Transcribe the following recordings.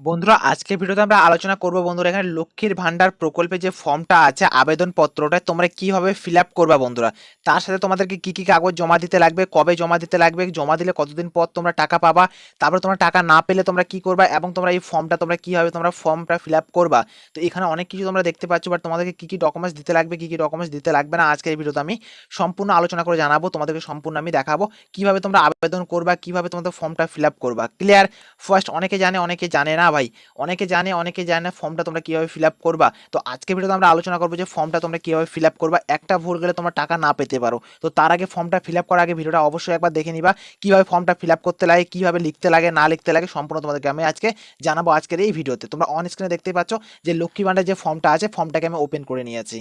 বন্ধুরা আজকে ভিডিওতে আমরা আলোচনা করব বন্ধুরা, এখানে লক্ষ্মীর ভান্ডার প্রকল্পে যে ফর্মটা আছে, আবেদনপত্রটা তোমরা কীভাবে ফিল আপ করবা বন্ধুরা? তার সাথে তোমাদেরকে কি কি কাগজ জমা দিতে লাগবে, কবে জমা দিতে লাগবে, জমা দিলে কতদিন পর তোমরা টাকা পাবা, তারপরে তোমরা টাকা না পেলে তোমরা কি করবা, এবং তোমরা এই ফর্মটা তোমরা কীভাবে তোমরা ফর্মটা ফিল আপ করবা? তো এখানে অনেক কিছু তোমরা দেখতে পাচ্ছ বাট তোমাদেরকে কি কি ডকুমেন্টস দিতে লাগবে, কি কি ডকুমেন্টস দিতে লাগবে না, আজকের এই ভিডিওতে আমি সম্পূর্ণ আলোচনা করে জানাব, তোমাদেরকে সম্পূর্ণ আমি দেখাবো, কীভাবে তোমরা আবেদন করবা, কীভাবে তোমাদের ফর্মটা ফিল আপ করবা ক্লিয়ার ফার্স্ট অনেকে জানে অনেকে জানে না ভাই, অনেকে জানে অনেকে জানে না ফর্মটা তোমরা কীভাবে ফিল আপ করবা। তো আজকে ভিডিওতে আমরা আলোচনা করব যে ফর্মটা তোমরা কীভাবে ফিল আপ করবা। একটা ভুল গেলে তোমরা টাকা না পেতে পারো। তো তার আগে ফর্মটা ফিল আপ করার আগে ভিডিওটা অবশ্যই একবার দেখে নিবা। কীভাবে ফর্মটা ফিল আপ করতে লাগে, কীভাবে লিখতে লাগে, না লিখতে লাগে সম্পূর্ণ তোমাদেরকে আমি আজকে জানাব আজকের এই ভিডিওতে তোমরা অন স্ক্রিনে দেখতে পাচ্ছ যে লক্ষ্মী ভান্ডার যে ফর্মটা আছে ফর্মটাকে আমি ওপেন করে নিয়েছি।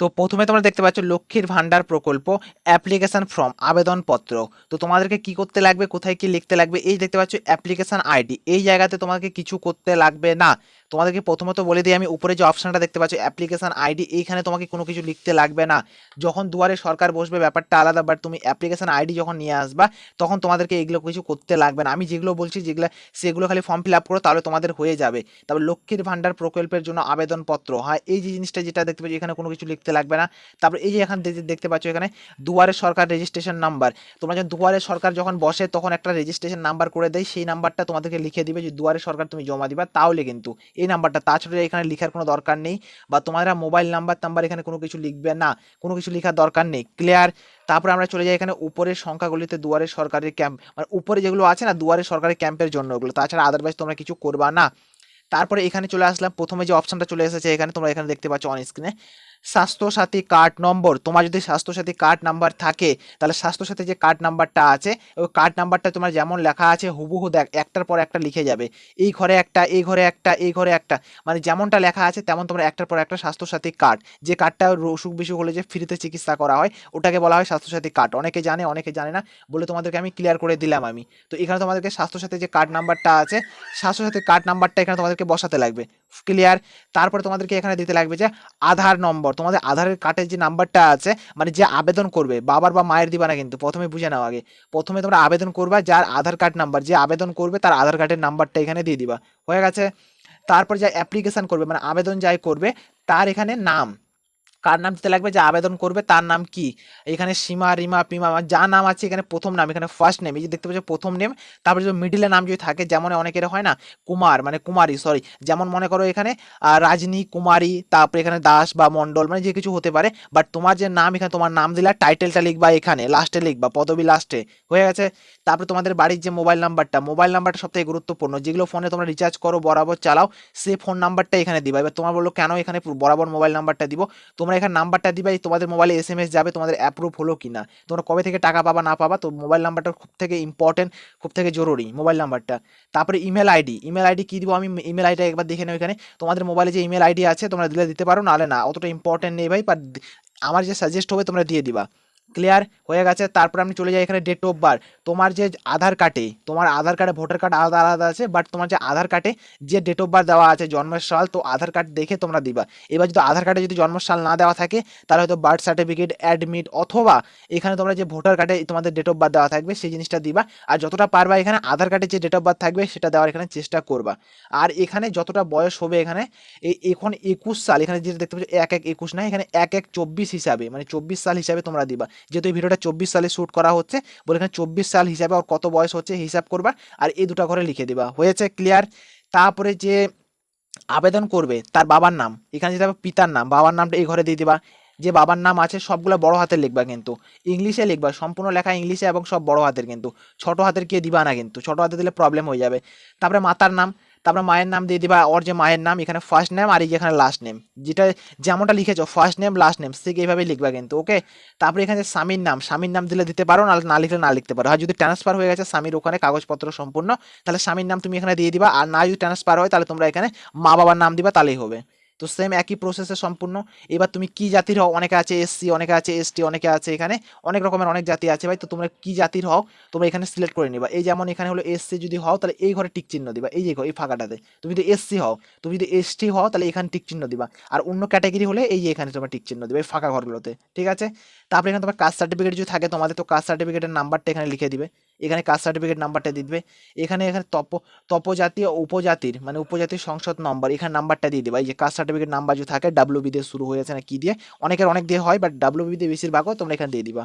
তো প্রথমে তোমরা দেখতে পাচ্ছ লক্ষ্মীর ভান্ডার প্রকল্প অ্যাপ্লিকেশান ফর্ম আবেদনপত্র। তো তোমাদেরকে কি করতে লাগবে, কোথায় কি লিখতে লাগবে, এই দেখতে পাচ্ছ অ্যাপ্লিকেশন আইডি এই জায়গাতে তোমাকে কিছু করতে লাগবে না। তোমাদেরকে প্রথমত বলে দিই, আমি উপরে যে অপশানটা দেখতে পাচ্ছ অ্যাপ্লিকেশন আইডি এইখানে তোমাকে কোনো কিছু লিখতে লাগবে না। যখন দুয়ারে সরকার বসবে, ব্যাপারটা আলাদা বাট তুমি অ্যাপ্লিকেশন আইডি যখন নিয়ে আসবা, তখন তোমাদেরকে এগুলো কিছু করতে লাগবে না। আমি যেগুলো বলছি, যেগুলো, সেগুলো খালি ফর্ম ফিল আপ করো, তাহলে তোমাদের হয়ে যাবে। তারপর লক্ষ্মীর ভান্ডার প্রকল্পের জন্য আবেদনপত্র, হয়, এই যে জিনিসটা যেটা দেখতে পাচ্ছ, এখানে কোনো কিছু লিখতে লাগবে না। তারপর এই যে এখানে দেখতে পাচ্ছ এখানে দুয়ারে সরকার রেজিস্ট্রেশন নাম্বার তোমরা যখন দুয়ারে সরকার যখন বসে তখন একটা রেজিস্ট্রেশন নাম্বার করে দেয়, সেই নাম্বারটা তোমাদেরকে লিখে দিবে যে দুয়ারে সরকার তুমি জমা দিবা তাহলে কিন্তু। এই নাম্বারটা তাছাড়া এখানে লেখার কোনো দরকার নেই বা তোমাদের মোবাইল নাম্বার টাম্বার এখানে কোনো কিছু লিখবে না, কোনো কিছু লেখার দরকার নেই। ক্লিয়ার তারপরে আমরা চলে যাই এখানে উপরের সংখ্যাগুলিতে দুয়ারে সরকারের ক্যাম্প মানে উপরে যেগুলো আছে না দুয়ারে সরকারি ক্যাম্পের জন্য ওগুলো। তাছাড়া আদারওয়াইজ তোমরা কিছু করবা না। তারপরে এখানে চলে আসলাম। প্রথমে যে অপশনটা চলে এসেছে এখানে তোমরা এখানে দেখতে পাচ্ছ অন স্ক্রিনে স্বাস্থ্যসাথী কার্ড নম্বর তোমার যদি স্বাস্থ্যসাথী কার্ড নাম্বার থাকে, তাহলে স্বাস্থ্যসাথী যে কার্ড নাম্বারটা আছে, ওই কার্ড নাম্বারটা তোমার যেমন লেখা আছে, হুবহু দেখ, একটার পর একটা লিখে যাবে। এই ঘরে একটা, এই ঘরে একটা, এই ঘরে একটা। মানে যেমনটা লেখা আছে, তেমন তোমার একটার পর একটা স্বাস্থ্যসাথী কার্ড যে কার্ডটা অসুখ বিসুখ হলে যে ফ্রিতে চিকিৎসা করা হয়, ওটাকে বলা হয় স্বাস্থ্যসাথী কার্ড অনেকে জানে অনেকে জানে না, বলে তোমাদেরকে আমি ক্লিয়ার করে দিলাম আমি। তো এখানে তোমাদেরকে স্বাস্থ্যসাথী যে কার্ড নাম্বারটা আছে, স্বাস্থ্যসাথী কার্ড নাম্বারটা এখানে তোমাদেরকে বসাতে লাগবে। ক্লিয়ার তারপরে তোমাদেরকে এখানে দিতে লাগবে যে আধার নম্বর। তোমাদের আধারের কার্ডের যে নাম্বারটা আছে মানে যে আবেদন করবে, বাবার বা মায়ের দিবা না কিন্তু, প্রথমে বুঝে নাও আগে। প্রথমে তোমরা আবেদন করবা যার আধার কার্ড নাম্বার যে আবেদন করবে তার আধার কার্ডের নাম্বারটা এখানে দিয়ে দিবা। হয়ে গেছে? তারপর যা অ্যাপ্লিকেশন করবে মানে আবেদন যাই করবে, তার এখানে নাম। কার নাম দিতে লাগবে? যে আবেদন করবে, তার নাম কি? এখানে সীমা, রিমা, পিমা যা নাম আছে এখানে প্রথম নাম, এখানে ফার্স্ট নেম এই যে দেখতে পাচ্ছ প্রথম নেম তারপরে যে মিডিলে নাম যদি থাকে, যেমন অনেকের হয় না, কুমার মানে কুমারী সরি যেমন মনে করো এখানে রাজনী, কুমারী, তারপরে এখানে দাস বা মন্ডল মানে যে কিছু হতে পারে বাট তোমার যে নাম এখানে, তোমার নাম দিলা টাইটেলটা লিখবা এখানে লাস্টে লিখবা, পদবি লাস্টে হয়ে গেছে? তারপরে তোমাদের বাড়ির যে মোবাইল নাম্বারটা মোবাইল নাম্বারটা সবথেকে গুরুত্বপূর্ণ, যেগুলো ফোনে তোমরা রিচার্জ করো, বরাবর চালাও, সে ফোন নাম্বারটা এখানে দিবা। এবার তোমার বলল, কেন এখানে বরাবর মোবাইল নাম্বারটা দিব? তোমরা এখানে নাম্বারটা দিবা তোমাদের মোবাইলে এস এম এস যাবে, তোমাদের অ্যাপ্রুভ হলো কি না তোমরা কবে থেকে টাকা পাবা, না পাবা, তো মোবাইল নাম্বারটা খুব থেকে ইম্পর্টেন্ট খুব থেকে জরুরি মোবাইল নাম্বারটা তারপরে ইমেল আইডি ইমেল আইডি কী দিব আমি? ইমেল আইডি একবার দেখে নেব এখানে। তোমাদের মোবাইলে যে ইমেল আইডি আছে, তোমরা দিলে দিতে পারো, নাহলে না, অতটা ইম্পর্টেন্ট নেই ভাই বাট আমার যে সাজেস্ট হবে, তোমরা দিয়ে দিবা। ক্লিয়ার হয়ে গেছে, তারপর আমি চলে যাই এখানে ডেট অফ বার্থ তোমার যে আধার কার্ডে তোমার আধার কার্ডে ভোটার কার্ড আলাদা আলাদা আছে বাট তোমার যে আধার কার্ডে যে ডেট অফ বার্থ দেওয়া আছে জন্মের সাল তো আধার কার্ড দেখে তোমরা দিবা। এবার যদি আধার কার্ডে যদি জন্মের সাল না দেওয়া থাকে, তাহলে হয়তো বার্থ সার্টিফিকেট অ্যাডমিট অথবা এখানে তোমরা যে ভোটার কার্ডে তোমাদের ডেট অফ বার্থ দেওয়া থাকবে, সেই জিনিসটা দিবা। আর যতটা পারবা এখানে আধার কার্ডে যে ডেট অফ বার্থ থাকবে, সেটা দেওয়ার এখানে চেষ্টা করবা। আর এখানে যতটা বয়স হবে এখানে এখন একুশ সাল, এখানে যেটা দেখতে পাচ্ছ, এক এক একুশ না, এখানে এক এক চব্বিশ হিসাবে মানে চব্বিশ সাল হিসাবে তোমরা দিবা। যেহেতু এই ভিডিওটা চব্বিশ সালে শ্যুট করা হচ্ছে, বলে এখানে চব্বিশ সাল হিসাবে আর কত বয়স হচ্ছে হিসাব করবা, আর এই দুটো ঘরে লিখে দিবা। হয়েছে ক্লিয়ার তারপরে যে আবেদন করবে, তার বাবার নাম। এখানে যেটা পিতার নাম, বাবার নামটা এই ঘরে দিয়ে দিবা। যে বাবার নাম আছে, সবগুলো বড় হাতের লিখবা কিন্তু। ইংলিশে লিখবা, সম্পূর্ণ লেখা ইংলিশে এবং সব বড় হাতের কিন্তু। ছোট হাতের কে দিবা না কিন্তু, ছোট হাতে দিলে প্রবলেম হয়ে যাবে। তারপরে মাতার নাম তারপরে মায়ের নাম দিয়ে দিবা, ওর যে মায়ের নাম, এখানে ফার্স্ট নেম আর এই এখানে লাস্ট নেম যেটা যেমনটা লিখেছো ফার্স্ট নেম লাস্ট নেম সে এইভাবে লিখবা কিন্তু ওকে তারপরে এখানে স্বামীর নাম স্বামীর নাম দিলে দিতে পারো না না লিখলে না লিখতে পারো। আর যদি ট্রান্সফার হয়ে গেছে স্বামীর ওখানে কাগজপত্র সম্পূর্ণ, তাহলে স্বামীর নাম তুমি এখানে দিয়ে দিবা, আর না যদি ট্রান্সফার হয়, তাহলে তোমরা এখানে মা বাবার নাম দিবা, তাহলেই হবে। তো সেম একই প্রসেসে সম্পূর্ণ। এবার তুমি কি জাতির হও? অনেকে আছে এসসি অনেকে আছে এসটি অনেকে আছে এখানে। অনেক রকমের অনেক জাতি আছে ভাই, তো তোমরা কি জাতির হও, তোমরা এখানে সিলেক্ট করে নিবা। এই যেমন এখানে হলো এসসি যদি হও, তাহলে এই ঘরে টিক চিহ্ন দিবা। এই যে এই ফাঁকাটাতে। তুমি যদি এসসি হও, তুমি যদি এসটি হও, তাহলে এখানে টিক চিহ্ন দিবা। আর অন্য ক্যাটাগরি হলে এই যে এখানে তোমরা টিক চিহ্ন দিবা, এই ফাঁকা ঘরগুলোতে। ঠিক আছে? তারপরে এখানে তোমার কাস্ট সার্টিফিকেট যদি থাকে, তোমাদের তো কাস্ট সার্টিফিকেটের নাম্বারটা এখানে লিখে দিবে। এখানে কাস্ট সার্টিফিকেট নাম্বারটা দিয়ে দিবে। এখানে এখানে তপ তপজাতি উপজাতির মানে উপজাতির সংসদ নম্বর এখানে নাম্বারটা দিয়ে দেবে। এই যে কাস্ট সার্টিফিকেট নাম্বার যদি থাকে ডাব্লিউবি দিয়ে শুরু হয়েছে না কি দিয়ে, অনেকের অনেক দিয়ে হয় বাট ডাব্লিউবি দিয়ে বেশিরভাগও তোমরা এখানে দিয়ে দিবা।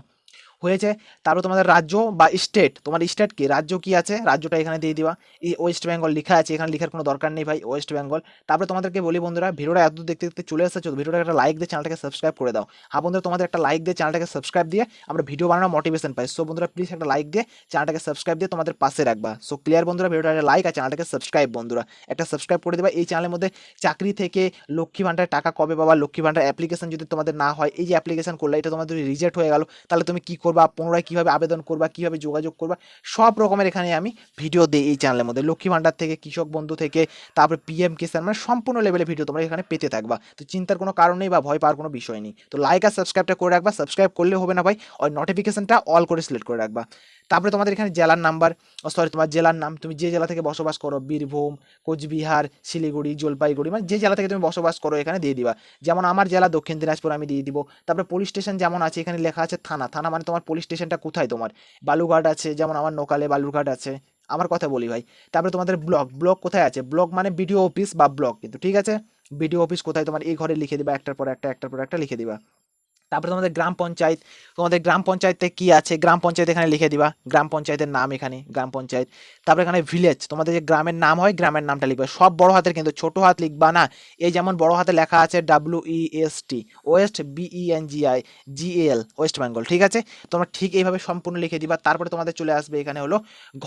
হয়েছে তারপর তোমাদের রাজ্য বা স্টেট তোমার স্টেট কি? রাজ্য কি আছে? রাজ্যটা এখানে দিয়ে দিবা। এই ওয়েস্ট বেঙ্গল লেখা আছে, এখানে লেখার কোনো দরকার নেই ভাই ওয়েস্ট বেঙ্গল তারপরে তোমাদেরকে বলি বন্ধুরা, ভিডিওটা এত দেখতে দেখতে চলে এসেছ ভিডিওটা একটা লাইক দিয়ে চ্যানেলটাকে সাবস্ক্রাইব করে দাও। হ্যাঁ বন্ধুরা, তোমাদের একটা লাইক দিয়ে চ্যানেলটাকে সাবস্ক্রাইব দিয়ে আমরা ভিডিও বানানোর মোটিভেশন পাই। সো বন্ধুরা প্লিজ একটা লাইক দিয়ে চ্যানেলটাকে সাবস্ক্রাইব দিয়ে তোমাদের পাশে রাখবা। সো ক্লিয়ার বন্ধুরা, ভিডিওটা একটা লাইক আর চ্যানেলটাকে সাবস্ক্রাইব বন্ধুরা। একটা সাবস্ক্রাইব করে দেবা। এই চ্যানেলের মধ্যে চাকরি থেকে লক্ষ্মী ভান্ডার টাকা কবে পাবা? লক্ষ্মী ভান্ডার অ্যাপ্লিকেশন যদি তোমাদের না হয়, এই যে অ্যাপ্লিকেশন করলে এটা তোমাদের রিজেক্ট হয়ে গেল, তাহলে তুমি কী করবা? পুনরায় কীভাবে আবেদন করবা, কীভাবে যোগাযোগ করবা, সব রকমের এখানে আমি ভিডিও দিই এই চ্যানেলের মধ্যে। লক্ষ্মী ভান্ডার থেকে, কৃষক বন্ধু থেকে, তারপরে পিএম কিষান মানে সম্পূর্ণ লেভেলের ভিডিও তোমরা এখানে পেতে থাকবা। তো চিন্তার কোনো কারণ নেই বা ভয় পাওয়ার কোনো বিষয় নেই। তো লাইক আর সাবস্ক্রাইবটা করে রাখবা সাবস্ক্রাইব করলে হবে না ভাই, ওই নোটিফিকেশনটা অল করে সিলেক্ট করে রাখবা। তারপরে তোমাদের এখানে জেলার নাম্বার সরি তোমার জেলার নাম, তুমি যে জেলা থেকে বসবাস করো, বীরভূম, কোচবিহার, শিলিগুড়ি, জলপাইগুড়ি মানে যে জেলা থেকে তুমি বসবাস করো, এখানে দিয়ে দিবা। যেমন আমার জেলা দক্ষিণ দিনাজপুর আমি দিয়ে দিব। তারপরে পুলিশ স্টেশন যেমন আছে, এখানে লেখা আছে থানা। থানা মানে তোমার পুলিশ স্টেশনটা কোথায় তোমার? বালুঘাট আছে, যেমন আমার নোকালে বালুরঘাট আছে। আমার কথা বলি ভাই। তারপরে তোমাদের ব্লক। ব্লক কোথায় আছে? ব্লক মানে বিডিও অফিস বা ব্লক। কিন্তু ঠিক আছে? বিডিও অফিস কোথায়? তোমার এই ঘরে লিখে দিবা, একটার পর একটা, একটার পর একটা লিখে দিবা। তারপরে তোমাদের গ্রাম পঞ্চায়েত, তোমাদের গ্রাম পঞ্চায়েতে কি আছে? গ্রাম পঞ্চায়েত এখানে লিখে দিবা। গ্রাম পঞ্চায়েতের নাম এখানে, গ্রাম পঞ্চায়েত। তারপরে এখানে ভিলেজ তোমাদের যে গ্রামের নাম হয়, গ্রামের নামটা লিখবে। সব বড় হাতের কিন্তু, ছোট হাত লিখবা না। এই যেমন বড় হাতে লেখা আছে W E S T West B E N G I G L West Bengal ঠিক আছে? তোমরা ঠিক এইভাবে সম্পূর্ণ লিখে দিবা। তারপরে তোমাদের চলে আসবে এখানে হলো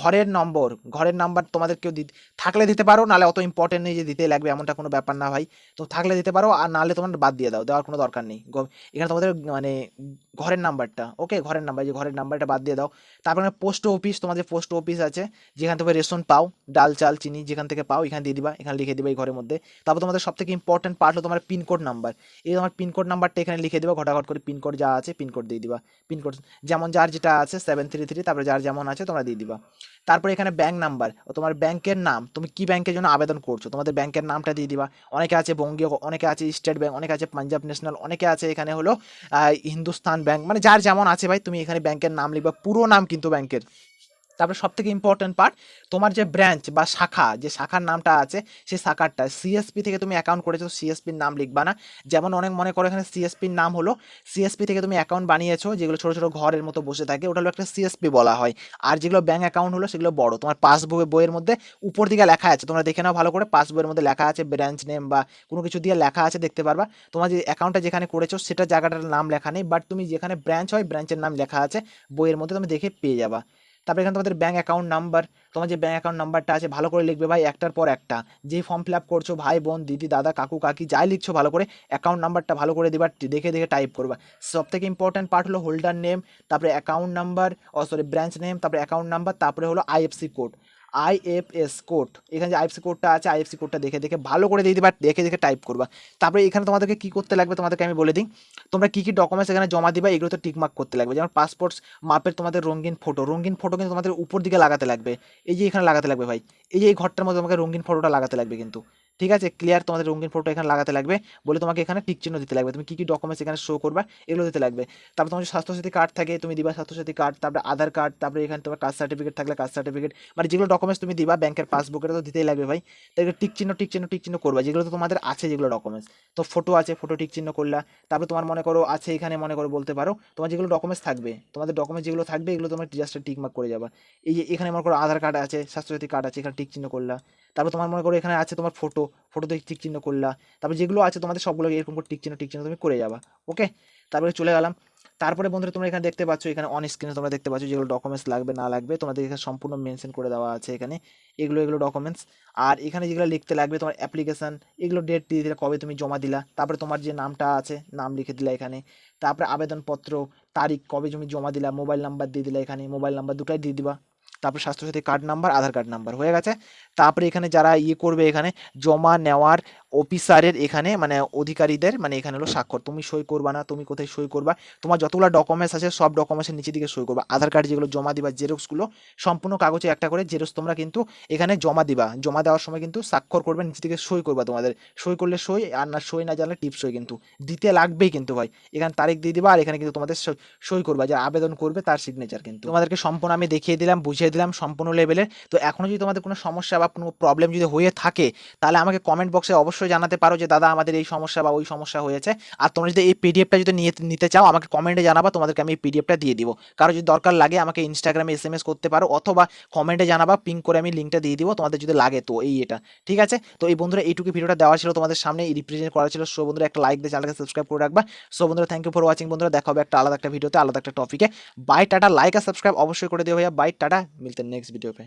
ঘরের নম্বর। ঘরের নাম্বার তোমাদের কেউ থাকলে দিতে পারো নাহলে অত ইম্পর্টেন্ট নেই যে দিতে লাগবে, এমনটা কোনো ব্যাপার না ভাই। তো থাকলে দিতে পারো, আর নাহলে তোমার বাদ দিয়ে দাও, দেওয়ার কোনো দরকার নেই। এখানে তোমাদের মানে ঘরের নাম্বারটা ওকে ঘরের নাম্বার যে ঘরের নাম্বারটা বাদ দিয়ে দাও। তারপরে পোস্ট অফিস তোমাদের পোস্ট অফিস আছে, যেখান থেকে রেশন পাও, ডাল, চাল, চিনি যেখান থেকে পাও, এখানে দিয়ে দিবা, এখানে লিখে দিবা এই ঘরের মধ্যে। তারপর তোমাদের সব থেকে ইম্পর্টেন্ট পার্ট হলো তোমার পিনকোড নাম্বার এই তোমার পিনকোড নাম্বারটা এখানে লিখে দিবা, ঘটাঘট করে পিনকোড যা আছে পিনকোড দিয়ে দিবা। পিনকোড যেমন যার যেটা আছে সেভেন থ্রি থ্রি তারপরে যার যেমন আছে তোমরা দিয়ে দিবা। তারপরে এখানে ব্যাঙ্ক নাম্বার ও তোমার ব্যাংকের নাম, তুমি কি ব্যাংকের জন্য আবেদন করছ? তোমাদের ব্যাংকের নামটা দিয়ে দিবা। অনেকে আছে বঙ্গীয়, অনেকে আছে স্টেট ব্যাংক অনেকে আছে পাঞ্জাব ন্যাশনাল অনেকে আছে এখানে হলো হিন্দুস্তান ব্যাংক মানে যার যেমন আছে ভাই, তুমি এখানে ব্যাংকের নাম লিখবা, পুরো নাম কিন্তু ব্যাংকের তারপরে সব থেকে ইম্পর্টেন্ট পার্ট তোমার যে ব্রাঞ্চ বা শাখা, যে শাখার নামটা আছে, সেই শাখারটা সিএসপি থেকে তুমি অ্যাকাউন্ট করেছ সিএসপির নাম লিখবা না। যেমন অনেক মনে করো এখানে সিএসপির নাম হলো সিএসপি থেকে তুমি অ্যাকাউন্ট বানিয়েছো, যেগুলো ছোটো ছোটো ঘরের মতো বসে থাকে, ওটা হলো একটা সিএসপি বলা হয়। আর যেগুলো ব্যাঙ্ক অ্যাকাউন্ট হলো, সেগুলো বড়। তোমার পাসবই বইয়ের মধ্যে উপর দিকে লেখা আছে, তোমরা দেখে নাও ভালো করে পাসবইয়ের মধ্যে লেখা আছে ব্রাঞ্চ নেম বা কোনো কিছু দিয়ে লেখা আছে, দেখতে পারবা। তোমার যে অ্যাকাউন্টটা যেখানে করেছ, সেটা জায়গাটার নাম লেখা নেই বাট তুমি যেখানে ব্রাঞ্চ হয় ব্রাঞ্চের নাম লেখা আছে, বইয়ের মধ্যে তুমি দেখে পেয়ে যাবা। তারপরে এখানে তোমাদের ব্যাঙ্ক অ্যাকাউন্ট নাম্বার তোমার যে ব্যাঙ্ক অ্যাকাউন্ট নাম্বারটা আছে, ভালো করে লিখবে ভাই একটার পর একটা। যে ফর্ম ফিল আপ করছ, ভাই, বোন, দিদি, দাদা, কাকু, কাকি, যাই লিখছো ভালো করে অ্যাকাউন্ট নাম্বারটা ভালো করে দেবার দেখে দেখে টাইপ করবা। সব থেকে ইম্পর্ট্যান্ট পার্ট হলো হোল্ডার নেম তারপরে অ্যাকাউন্ট নাম্বার ও সরি ব্রাঞ্চ নেম তারপরে অ্যাকাউন্ট নাম্বার তারপরে হলো আইএফসি কোড আইএফএস কোড এখানে যে আইএফসি কোডটা আছে আইএফসি কোডটা দেখে দেখে ভালো করে দিয়ে দিবা দেখে দেখে টাইপ করবা। তারপরে এখানে তোমাদেরকে কি করতে লাগবে? তোমাদেরকে আমি বলে দিই। তোমরা কি কি ডকুমেন্টস এখানে জমা দিবা এগুলো তো টিকমার্ক করতে লাগবে। যেমন পাসপোর্টস মাপের তোমাদের রঙিন ফটো রঙিন ফটো কিন্তু তোমাদের উপর দিকে লাগাতে লাগবে। এই যে এখানে লাগাতে লাগবে ভাই। এই যে এই ঘরটার মধ্যে তোমাকে রঙিন ফটোটা লাগাতে লাগবে কিন্তু। ঠিক আছে? ক্লিয়ার তোমাদের রঙিন ফটো এখানে লাগাতে লাগবে। বলে তোমাকে এখানে টিক চিহ্ন দিতে লাগবে। তুমি কি কি ডকুমেন্টস এখানে শো করবা, এগুলো দিতে লাগবে। তারপর তোমার স্বাস্থ্যসাথী কার্ড থাকে, তুমি দিবা স্বাস্থ্যসাথী কার্ড তারপরে আধার কার্ড তারপরে এখানে তোমার কাস্ট সার্টিফিকেট থাকলে কাস্ট সার্টিফিকেট মানে যেগুলো ডকুমেন্টস তুমি দিবা ব্যাংকের পাসবুকের তো দিতেই লাগবে ভাই। তাদেরকে টিক চিহ্ন টিক চিহ্ন টিক চিহ্ন করবা। যেগুলো তো তোমাদের আছে, যেগুলো ডকুমেন্টস তো ফটো আছে ফটো টিক চিহ্ন করলা। তারপরে তোমার মনে করো আছে এখানে, মনে করো বলতে পারো, তোমার যেগুলো ডকুমেন্টস থাকবে, তোমাদের ডকুমেন্টস যেগুলো থাকবে, এগুলো তোমার জাস্ট টিক মার্ক করে যাবা। এই যে এখানে মনে করো আধার কার্ড আছে, স্বাস্থ্যসাথী কার্ড আছে, এখানে টিক চিহ্ন করলা। তারপর তোমার মনে করো এখানে আছে তোমার ফটো ফটোতে টিক চিহ্ন করলা। তারপর যেগুলো আছে তোমাদের সবগুলো এরকম করে টিক চিহ্ন টিক চিহ্ন তুমি করে যাবা ওকে তারপরে চলে গেলাম। তারপরে বন্ধুরা তোমরা এখানে দেখতে পাচ্ছ, এখানে অন স্ক্রিনে তোমরা দেখতে পাচ্ছ যেগুলো ডকুমেন্টস লাগবে, না লাগবে, তোমাদের এখানে সম্পূর্ণ মেনশন করে দেওয়া আছে এখানে। এগুলো এগুলো ডকুমেন্টস আর এখানে যেগুলো লিখতে লাগবে তোমার অ্যাপ্লিকেশন এগুলো ডেট দিয়ে দিলে কবে তুমি জমা দিলা। তারপরে তোমার যে নামটা আছে, নাম লিখে দিলা এখানে। তারপরে আবেদনপত্র, তারিখ কবে তুমি জমা দিলা মোবাইল নাম্বার দিয়ে দিলা এখানে মোবাইল নাম্বার দুটাই দিয়ে দিবা। তারপর Swasthya Sathi card number Aadhaar card number হয়ে গেছে। তারপরে এখানে যারা ইয়ে করবে এখানে, জমা নেওয়ার অফিসারের এখানে মানে অধিকারীদের মানে এখানে হলো স্বাক্ষর। তুমি সই করবা না, তুমি কোথায় সই করবা? তোমার যতগুলো ডকুমেন্টস আছে, সব ডকুমেন্টসের নিচে দিকে সই করবা। আধার কার্ড যেগুলো জমা দিবা জেরক্সগুলো সম্পূর্ণ কাগজে একটা করে জেরক্স তোমরা কিন্তু এখানে জমা দিবা। জমা দেওয়ার সময় কিন্তু স্বাক্ষর করবে নিচে দিকে সই করবা তোমাদের। সই করলে সই, আর না সই না জানলে টিপ সই কিন্তু। দিতে লাগবেই কিন্তু ভাই। এখানে তারিখ দিয়ে দিবা, আর এখানে কিন্তু তোমাদের সই- করবা। যে আবেদন করবে, তার সিগনেচার কিন্তু। তোমাদেরকে সম্পূর্ণ আমি দেখিয়ে দিলাম, বুঝিয়ে দিলাম সম্পূর্ণ লেভেলের তো এখনও যদি তোমাদের কোনো সমস্যা বা কোনো প্রবলেম যদি হয়ে থাকে, তাহলে আমাকে কমেন্ট বক্সে অবশ্যই জানাতে পারো যে, দাদা, আমাদের এই সমস্যা বা ওই সমস্যা হয়েছে। আর তোমরা যদি এই পিডিএফটা যদি নিয়ে, নিতে চাও, আমাকে কমেন্টে জানাবা, তোমাদেরকে আমি এই পিডিএফটা দিয়ে দিব। কারও যদি দরকার লাগে, আমাকে ইনস্টাগ্রামে এস এম এস করতে পারো, অথবা কমেন্টে জানাবা পিং করে আমি লিঙ্কটা দিয়ে দিব, তোমাদের যদি লাগে তো, এই এটা। ঠিক আছে? তো এই বন্ধুরা, এইটুকু ভিডিওটা দেওয়া ছিল তোমাদের সামনে রিপ্রেজেন্ট করা ছিল। সো বন্ধুরা, একটা লাইক দিয়ে চ্যানেলকে সাবস্ক্রাইব করে রাখবা। সো বন্ধুরা থ্যাংক ইউ ফর ওয়াচিং বন্ধুরা, দেখা হবে একটা আলাদা একটা ভিডিওতে আলাদা একটা টপিকে বাই টাটা লাইক আর সাবস্ক্রাইব অবশ্যই করে দিও ভাইয়া। বাই টাটা, মিলতে নেক্সট ভিডিও পে